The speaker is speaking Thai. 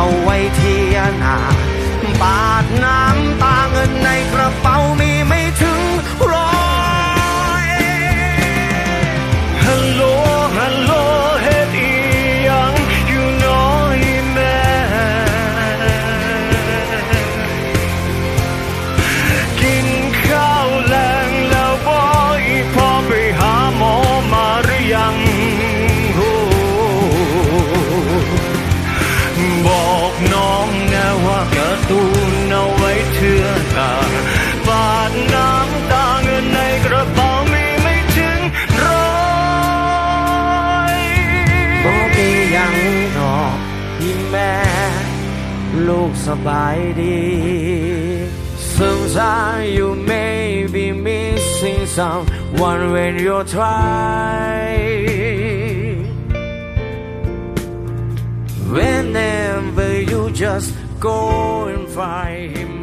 I'll wait น้องนะว่ากระตูนเอาไว้เชื่อตาฝากน้ำตาเงินในกระเป๋ามีไม่ถึงร้อยบอกไปยังหรอกพี่แม่ ลูกสบายดี Since I you may be missing someone when you try just go and find him